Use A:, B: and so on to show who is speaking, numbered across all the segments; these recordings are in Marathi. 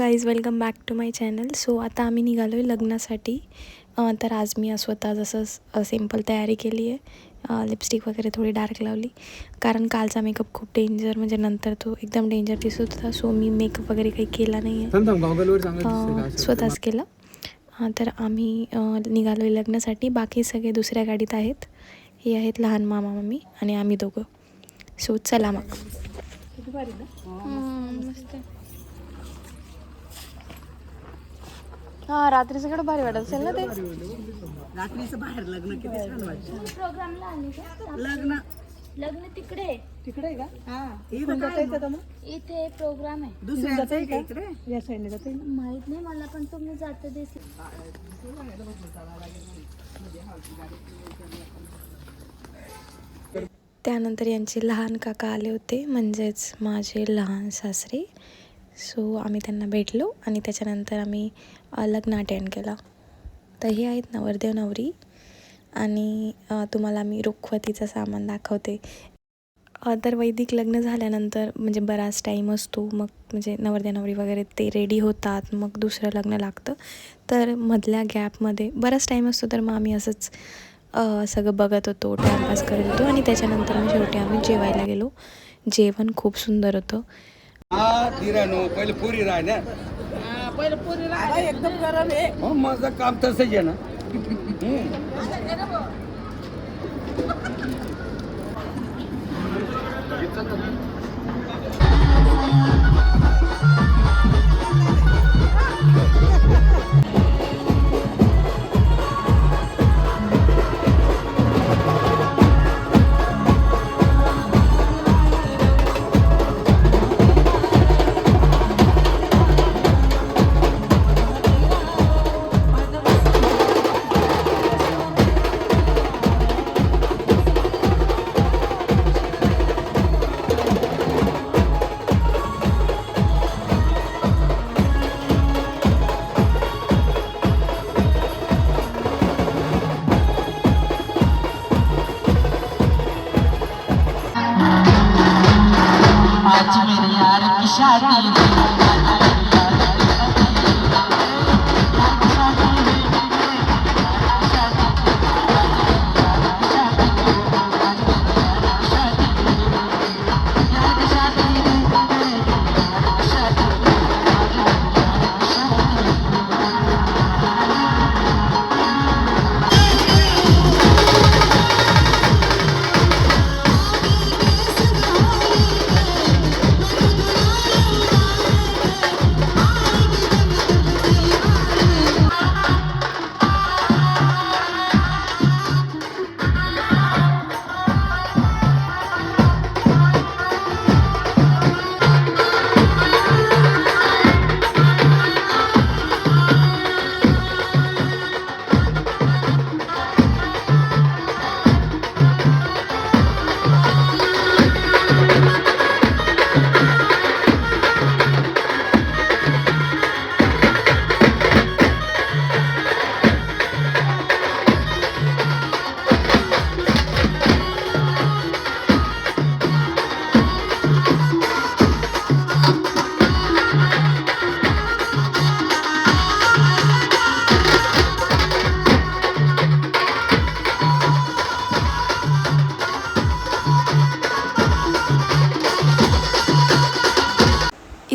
A: Guys welcome back to my channel so आता आम्ही निघालो आहे लग्नासाठी. अं, तर आज मी स्वतः जसं सिंपल तयारी केली आहे. लिपस्टिक वगैरे थोडी डार्क लावली. कारण कालचा मेकअप खूप डेंजर म्हणजे नंतर तो एकदम डेंजर दिसत होता. सो मी मेकअप वगैरे काही केला नाही आहे? स्वतःच केलं. अं, तर आम्ही निघालो आहे लग्नासाठी. बाकी सगळे दुसऱ्या गाडीत आहेत. हे आहेत लहान मामा मम्मी आणि आम्ही दोघं. सो चला मग मस्त हा रात्रीचं कडे भारी वाटत असेल ना ते?
B: रात्रीचं बाहेर लग्न किती छान वाटतं.
C: प्रोग्रामला आली का?
B: लग्न.
C: लग्न तिकडे.
B: तिकडे आहे का? इथं काय मग?
C: इथे प्रोग्राम आहे.
B: दुसऱ्यांचं आहे का इकडे?
C: माहीत नाही मला पण तुम्ही जात दिसले
A: त्यानंतर यांचे लहान काका आले होते म्हणजेच माझे लहान सासरे. सो आम्ही त्यांना भेटलो आणि त्याच्यानंतर आम्ही लग्न अटेंड केलं. तर हे आहेत नवरदेव नवरी आणि तुम्हाला मी रुखवतीचं सामान दाखवते. तर वैदिक लग्न झाल्यानंतर म्हणजे बराच टाईम असतो मग म्हणजे नवरदेव नवरी वगैरे ते रेडी होतात मग दुसरं लग्न लागतं. तर मधल्या गॅपमध्ये बराच टाईम असतो तर मग आम्ही असंच सगळं बघत होतो टाईमपास करत होतो आणि त्याच्यानंतर मग शेवटी आम्ही जेवायला गेलो. जेवण खूप सुंदर होतं.
D: हा दिरानो पहिले पुरी राह ना.
B: पहिलं पुरी राहिला एकदम गरम आहे.
D: मग माझं काम तसंच आहे ना. हम्म.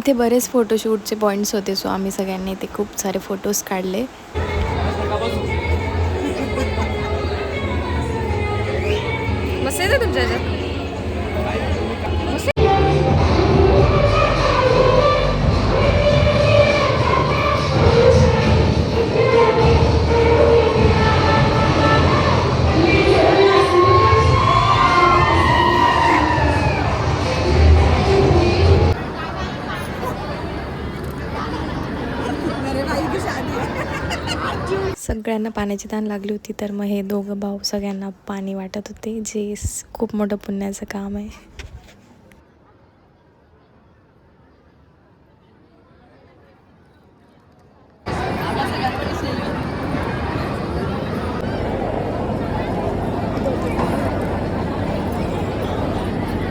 A: इथे बरेच फोटोशूटचे पॉईंट्स होते सो आम्ही सगळ्यांनी ते खूप सारे फोटोज काढले. मस्त येतं तुमच्या ह्याच्यात? सगळ्यांना पाण्याची ताण लागली होती तर मग हे दोघं भाऊ सगळ्यांना पाणी वाटत होते जे खूप मोठं पुण्याचं काम आहे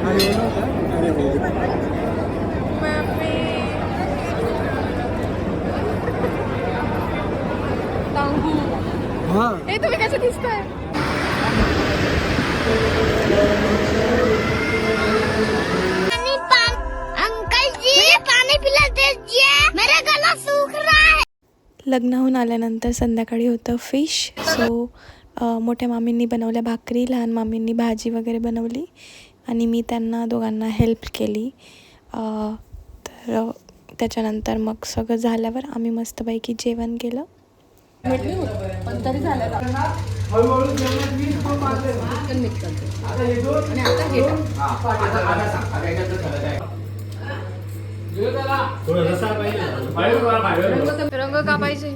D: अरे हो ना? अरे हो.
A: ए तुम्ही कसं दिसताय
E: पानी पान अंकल जी पानी पिला दीजिए मेरा गला सूख रहा है.
A: लग्नाहून आल्यानंतर संध्याकाळी होतं फिश. सो मोठ्या मामींनी बनवल्या भाकरी लहान मामींनी भाजी वगैरे बनवली आणि मी त्यांना दोघांना हेल्प केली. अ, तर त्याच्यानंतर मग सगळं झाल्यावर आम्ही मस्तपैकी जेवण केलं. रंग का पाहिजे?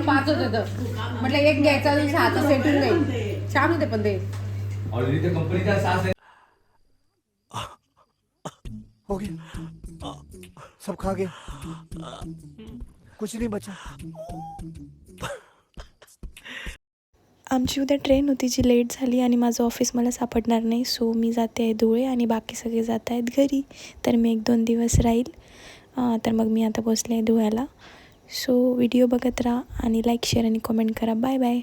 B: पाच होते तर. म्हटलं एक घ्यायचा आणि सहाचा सेटून नाही छान होते पण ते.
D: ऑलरेडी कंपनीचा सास आहे
F: हो सब खा गए। कुछ नहीं बचा।
A: आमची उद्या ट्रेन होती जी लेट झाली आणि माझं ऑफिस मला सापडणार नाही. सो मी जाते आहे धुळे आणि बाकी सगळे जात आहेत घरी. तर मी एक दोन दिवस राहील. तर मग मी आता पोचले आहे धुळ्याला. सो व्हिडिओ बघत राहा आणि लाईक शेअर आणि कमेंट करा. Bye bye